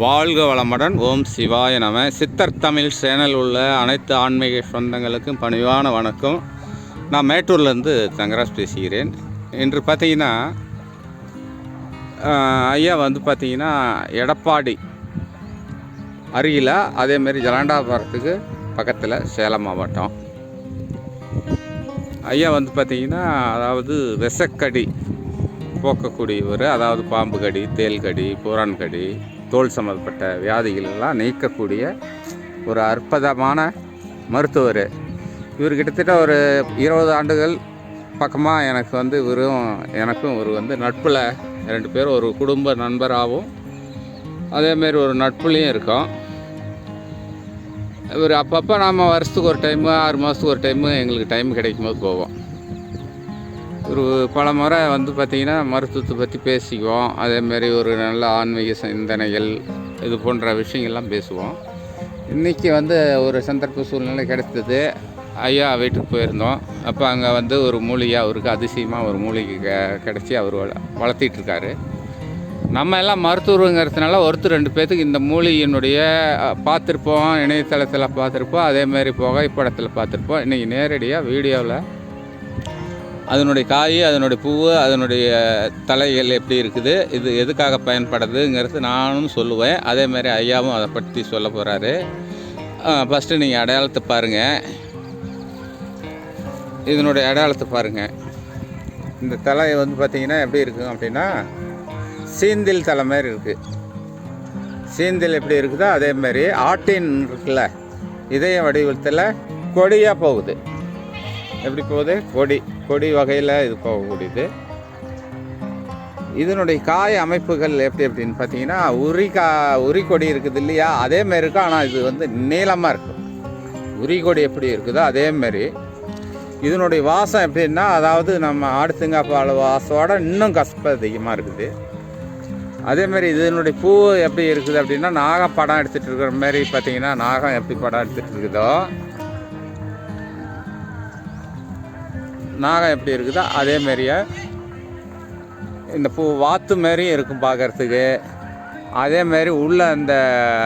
வாழ்க வளமுடன். ஓம் சிவாய நம. சித்தர் தமிழ் சேனல் உள்ள அனைத்து ஆன்மீக சொந்தங்களுக்கும் பணிவான வணக்கம். நான் மேட்டூர்லேருந்து தங்கராஜ் பேசுகிறேன். இன்று பார்த்தீங்கன்னா ஐயா வந்து பார்த்தீங்கன்னா எடப்பாடி அருகில் அதேமாரி ஜலாண்டாபுரத்துக்கு பக்கத்தில் சேலம் மாவட்டம். ஐயா வந்து பார்த்தீங்கன்னா அதாவது விஷக்கடி போக்கக்கூடியவர். அதாவது பாம்பு கடி தேல் கடி பூரான் கடி தோல் சம்மந்தப்பட்ட வியாதிகள் எல்லாம் நீக்கக்கூடிய ஒரு அற்புதமான மருத்துவர். இவர் கிட்டத்தட்ட ஒரு இருபது ஆண்டுகள் பக்கமாக எனக்கு வந்து இவரும் எனக்கும் ஒரு வந்து நட்பில் ரெண்டு பேரும் ஒரு குடும்ப நண்பராகவும் அதேமாரி ஒரு நட்புலையும் இருக்கோம். இவர் அப்பப்போ நாம் வருஷத்துக்கு ஒரு டைமு ஆறு மாதத்துக்கு ஒரு டைமு எங்களுக்கு டைம் கிடைக்கும் போது போவோம். ஒரு பல முறை வந்து பார்த்திங்கன்னா மருத்துவத்தை பற்றி பேசிக்குவோம். அதேமாரி ஒரு நல்ல ஆன்மீக சிந்தனைகள் இது போன்ற விஷயங்கள்லாம் பேசுவோம். இன்றைக்கி வந்து ஒரு சந்தர்ப்ப சூழ்நிலை கிடைத்தது. ஐயா வீட்டுக்கு போயிருந்தோம். அப்போ அங்கே வந்து ஒரு மூலிகை அவருக்கு அதிசயமாக ஒரு மூலிகை க கிடச்சி அவர் வள நம்ம எல்லாம் மருத்துவருங்கிறதுனால ஒருத்தர் ரெண்டு பேர்த்துக்கு இந்த மூலிகையினுடைய பார்த்துருப்போம் இணையதளத்தில் பார்த்துருப்போம். அதேமாரி புகைப்படத்தில் பார்த்துருப்போம். இன்றைக்கி நேரடியாக வீடியோவில் அதனுடைய காய் அதனுடைய பூவு அதனுடைய தலைகள் எப்படி இருக்குது இது எதுக்காக பயன்படுதுங்கிறது நானும் சொல்லுவேன். அதேமாரி ஐயாவும் அதை பற்றி சொல்ல போகிறாரு ஃபஸ்ட்டு நீங்கள் அடையாளத்தை பாருங்கள் இதனுடைய அடையாளத்தை பாருங்கள் இந்த தலை வந்து பார்த்திங்கன்னா எப்படி இருக்கும் அப்படின்னா சீந்தில் தலை மாதிரி இருக்குது சீந்தில் எப்படி இருக்குதோ அதே மாதிரி ஆட்டின் இருக்குல்ல இதய வடிவத்தில் கொடியாக போகுது. எப்படி போகுது? கொடி கொடி வகையில் இது போகக்கூடியது. இதனுடைய காய அமைப்புகள் எப்படி எப்படின்னு பார்த்தீங்கன்னா உரி கா உரி கொடி இருக்குது இல்லையா? அதே மாதிரி இருக்கும். ஆனால் இது வந்து நீளமாக இருக்கும். உரி கொடி எப்படி இருக்குதோ அதே மாதிரி. இதனுடைய வாசம் எப்படின்னா அதாவது நம்ம ஆடுத்துங்க பால் வாசத்தோட இன்னும் கசப்பு அதிகமாக இருக்குது. அதேமாரி இதனுடைய பூ எப்படி இருக்குது அப்படின்னா நாகம் படம் எடுத்துகிட்டு இருக்கிற மாதிரி பார்த்தீங்கன்னா நாகம் எப்படி படம் எடுத்துகிட்டு இருக்குதோ நாகம் எப்படி இருக்குதோ அதே மாதிரியே இந்த பூ வாத்து மாதிரியும் இருக்கும் பார்க்குறதுக்கு. அதே மாதிரி உள்ள அந்த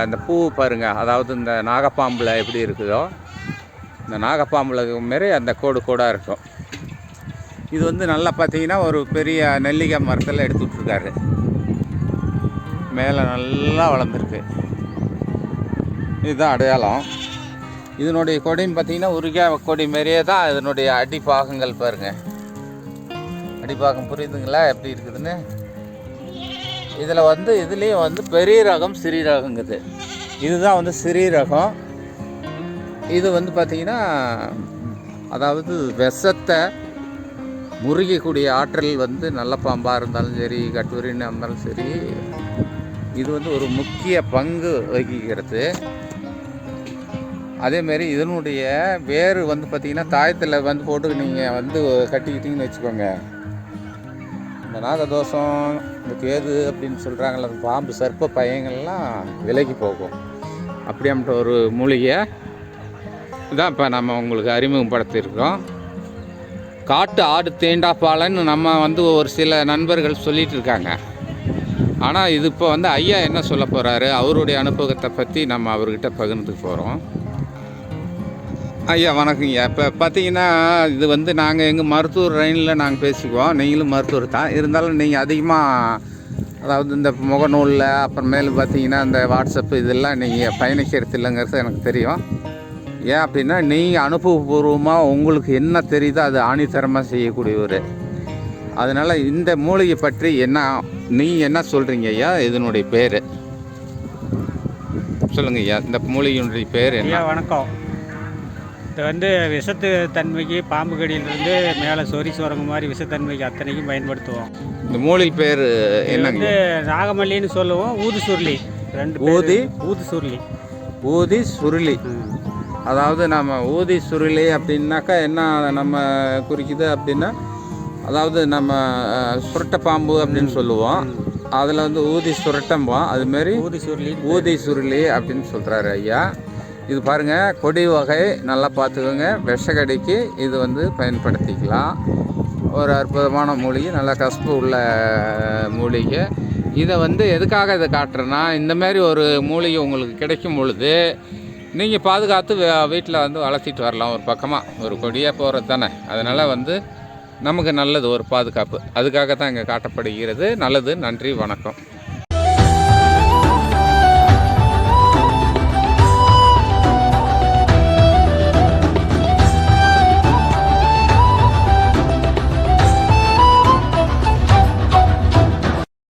அந்த பூ பாருங்கள் அதாவது இந்த நாகப்பாம்பில் எப்படி இருக்குதோ இந்த நாகப்பாம்பில் மாரி அந்த கோடு கோடாக இருக்கும். இது வந்து நல்லா பார்த்தீங்கன்னா ஒரு பெரிய நெல்லிக்காய் மரத்தில் எடுத்து விட்ருக்காரு மேலே நல்லா வளர்ந்துருக்கு. இதுதான் அடையாளம். இதனுடைய கொடின்னு பார்த்தீங்கன்னா உருகா கொடி மாரியே தான் இதனுடைய அடிப்பாகங்கள் பாருங்கள் அடிப்பாகம் புரியுதுங்களா? எப்படி இருக்குதுன்னு? இதில் வந்து இதுலேயும் வந்து பெரிய ரகம் சிறிய ரகங்குது. இதுதான் வந்து சிறிய ரகம். இது வந்து பார்த்திங்கன்னா அதாவது விஷத்தை முருகக்கூடிய ஆற்றல் வந்து நல்ல பாம்பாக இருந்தாலும் சரி கட்டுரின்னு இருந்தாலும் சரி இது வந்து ஒரு முக்கிய பங்கு வகிக்கிறது. அதேமாரி இதனுடைய வேர் வந்து பார்த்திங்கன்னா தாயத்தில் வந்து போட்டு நீங்கள் வந்து கட்டிக்கிட்டிங்கன்னு வச்சுக்கோங்க. இந்த நாகதோஷம் இந்த கேது அப்படின்னு சொல்கிறாங்கல்ல அந்த பாம்பு சர்ப்ப பயங்கள்லாம் விலகி போகும். அப்படியாமட்ட ஒரு மூலிகை இதான் இப்போ நம்ம உங்களுக்கு அறிமுகப்படுத்தியிருக்கோம் காட்டு ஆடு தேண்டா பாலன்னு நம்ம வந்து ஒரு சில நண்பர்கள் சொல்லிகிட்டு இருக்காங்க ஆனால் இது இப்போ வந்து ஐயா என்ன சொல்ல போகிறாரு அவருடைய அனுபவத்தை பற்றி நம்ம அவர்கிட்ட பகிர்ந்துக்கு போகிறோம் ஐயா வணக்கங்கய்யா இப்போ பார்த்தீங்கன்னா இது வந்து நாங்கள் எங்கள் மருத்துவர் லைனில் நாங்கள் பேசிக்குவோம். நீங்களும் மருத்துவர் தான். இருந்தாலும் நீங்கள் அதிகமாக அதாவது இந்த முகநூலில் அப்புறமேலு பார்த்தீங்கன்னா இந்த வாட்ஸ்அப் இதெல்லாம் நீங்கள் பயணிக்கிறது இல்லைங்கிறது எனக்கு தெரியும். ஏன் அப்படின்னா நீங்கள் அனுபவபூர்வமாக உங்களுக்கு என்ன தெரியுதோ அது ஆணித்தரமாக செய்யக்கூடியவர். அதனால் இந்த மூலிகை பற்றி என்ன நீங்கள் என்ன சொல்கிறீங்க ஐயா? இதனுடைய பேர். சொல்லுங்கள் ஐயா இந்த மூலிகையினுடைய பேர் என்ன? வணக்கம். இது வந்து விஷத்து தன்மைக்கு பாம்பு கடியிலிருந்து மேலே சொறி சுரங்க மாதிரி விஷத்தன்மைக்கு அத்தனைக்கும் பயன்படுத்துவோம். இந்த மூலிகை பேர் என்னங்க? வந்து நாகமல்லின்னு சொல்லுவோம் ஊது சுருளி. ரெண்டு. ஊதி? ஊது சுருளி. ஊதி சுருளி. அதாவது நம்ம ஊதி சுருளி அப்படின்னாக்கா என்ன நம்ம குறிக்குது அப்படின்னா அதாவது நம்ம சுருட்டை பாம்பு அப்படின்னு சொல்லுவோம். அதில் வந்து ஊதி சுரட்டம்போம் அதுமாரி ஊதி சுருளி ஊதி சுருளி அப்படின்னு சொல்கிறாரு ஐயா. இது பாருங்கள் கொடி வகை நல்லா பார்த்துக்கோங்க. விஷக்கடிக்கு இது வந்து பயன்படுத்திக்கலாம். ஒரு அற்புதமான மூலிகை நல்ல கசப்பு உள்ள மூலிகை. இதை வந்து எதுக்காக இதை காட்டுறேன்னா இந்தமாரி ஒரு மூலிகை உங்களுக்கு கிடைக்கும் பொழுது நீங்கள் பாதுகாத்து வீட்டில் வந்து வளர்த்திட்டு வரலாம். ஒரு பக்கமாக ஒரு கொடியாக போகிறது தானே. அதனால் வந்து நமக்கு நல்லது ஒரு பாதுகாப்பு. அதுக்காக தான் இங்கே காட்டப்படுகிறது. நல்லது நன்றி வணக்கம்.